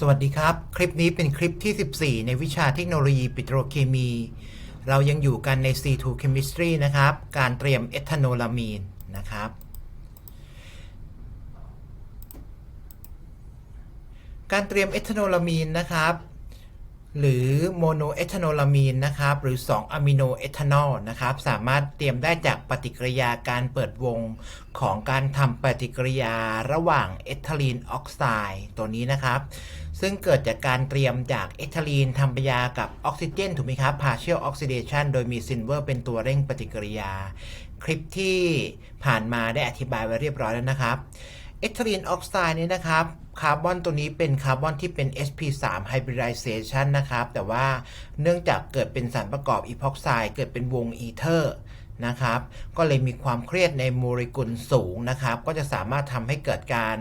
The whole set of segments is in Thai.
สวัสดีครับ คลิปนี้เป็นคลิปที่ 14 ในวิชาเทคโนโลยีปิโตรเคมี เรายังอยู่กันใน C2 Chemistry นะครับ การเตรียมเอทานอลามีนนะครับ การเตรียมเอทานอลามีนนะครับ หรือโมโนเอทานอลามีนนะครับ หรือ 2 อะมิโนเอทานอลนะครับ สามารถเตรียมได้จากปฏิกิริยาการเปิดวงของการทำปฏิกิริยาระหว่างเอทิลีนออกไซด์ตัวนี้นะครับ ซึ่งเกิดจากการเตรียมจากเอทิลีนทำปฏิกิริยากับออกซิเจนถูกไหมครับ partial oxidation โดยมีซิลเวอร์เป็นตัวเร่งปฏิกิริยา คลิปที่ผ่านมาได้อธิบายไว้เรียบร้อยแล้วนะครับ เอทิลีนออกไซด์นี้นะครับคาร์บอนตัวนี้เป็นคาร์บอนที่เป็น sp3 hybridization นะครับ แต่ว่าเนื่องจากเกิดเป็นสารประกอบอีพอกไซด์เกิดเป็นวงอีเทอร์นะครับ ก็เลยมีความเครียดในโมเลกุลสูงนะครับ ก็จะสามารถทำให้เกิดการ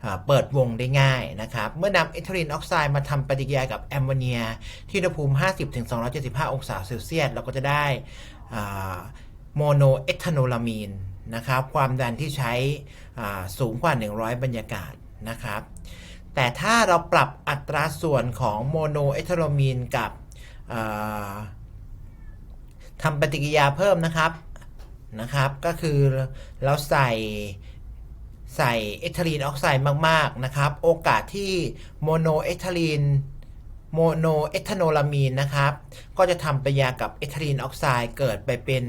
เอ่อเปิดวงได้ง่ายนะครับ เมื่อนำเอทิลีนออกไซด์มาทำปฏิกิริยากับแอมโมเนีย ที่อุณหภูมิ 50-275 องศาเซลเซียส เราก็จะได้โมโนเอทานอลามีน นะครับ ความดันที่ใช้สูงกว่า 100 บรรยากาศนะครับ แต่ถ้าเราปรับอัตราส่วนของโมโนเอทานอลามีนกับทำปฏิกิริยาเพิ่มนะครับนะครับ ก็คือเราใส่ใส่เอทิลีนออกไซด์มาก ๆ นะครับ โอกาสที่โมโนเอทิลีน โมโนเอทานอลามีนนะครับ ก็จะทำปฏิกิริยากับเอทิลีนออกไซด์เกิดไปเป็น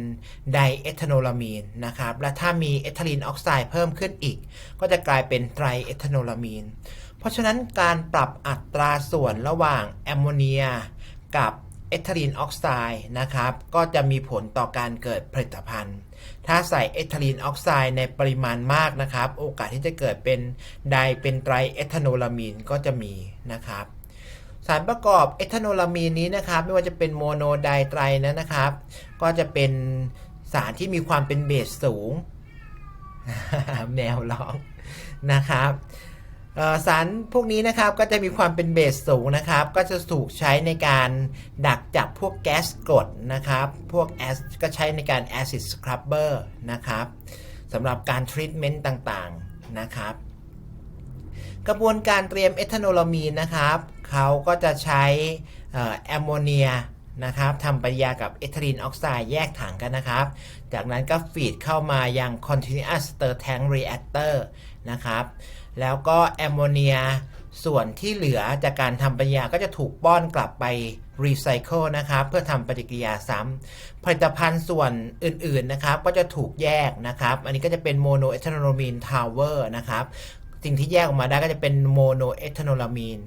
ไดเอทานอลามีนนะครับ และถ้ามีเอทิลีนออกไซด์เพิ่มขึ้นอีก ก็จะกลายเป็นไตรเอทานอลามีน เพราะฉะนั้นการปรับอัตราส่วนระหว่างแอมโมเนียกับเอทิลีนออกไซด์นะครับ ก็จะมีผลต่อการเกิดผลิตภัณฑ์ ถ้าใส่เอทิลีนออกไซด์ในปริมาณมากนะครับ โอกาสที่จะเกิดเป็นไดเป็นไตรเอทานอลามีนก็จะมีนะครับ สารประกอบเอทานอลามีนนี้นะครับ ไม่ว่าจะเป็นโมโนไดไตรนะนะครับ ก็จะเป็นสารที่มีความเป็นเบสสูง แมวร้องนะครับสารพวกนี้นะครับก็จะมีความเป็นเบสสูงนะครับ ก็จะถูกใช้ในการดักจับพวกแก๊สกรดนะครับ พวกแอสก็ใช้ในการแอซิดสครับเบอร์นะครับสำหรับการทรีทเมนต์ต่างๆนะครับ กระบวนการเตรียมเอทานอลามีนนะครับ เขาก็จะใช้อ่อแอมโมเนียนะครับทำปฏิกิริยากับเอทิลีนออกไซด์แยกถังกันนะครับ จากนั้นก็ฟีดเข้ามายัง continuous stir tank reactor นะครับ แล้วก็แอมโมเนียส่วนที่เหลือจากการทำปฏิกิริยาก็จะถูกป้อนกลับไปรีไซเคิลนะครับ เพื่อทำปฏิกิริยาซ้ำผลิตภัณฑ์ส่วนอื่นๆนะครับ ก็จะถูกแยกนะครับ อันนี้ก็จะเป็นโมโนเอทานอลมีนทาวเวอร์นะครับ สิ่งที่แยกออกมาได้ก็จะเป็นโมโนเอทานอลามีน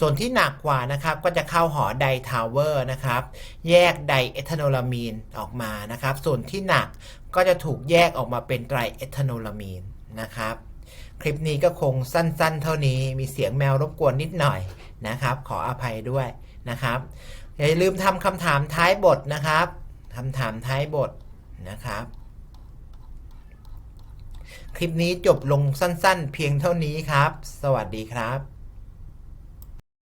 ส่วนที่หนักกว่านะครับก็จะเข้าหอไดทาวเวอร์นะครับ แยกไดเอทานอลามีนออกมานะครับ ส่วนที่หนักก็จะถูกแยกออกมาเป็นไตรเอทานอลามีนนะครับ คลิปนี้ก็คงสั้นๆ เท่านี้มีเสียงแมวรบกวนนิดหน่อยนะครับ ขออภัยด้วยนะครับอย่าลืมทำคำถามท้ายบทนะครับคำถามท้ายบทนะครับ คลิปนี้จบลงสั้นๆ เพียงเท่านี้ครับ สวัสดีครับ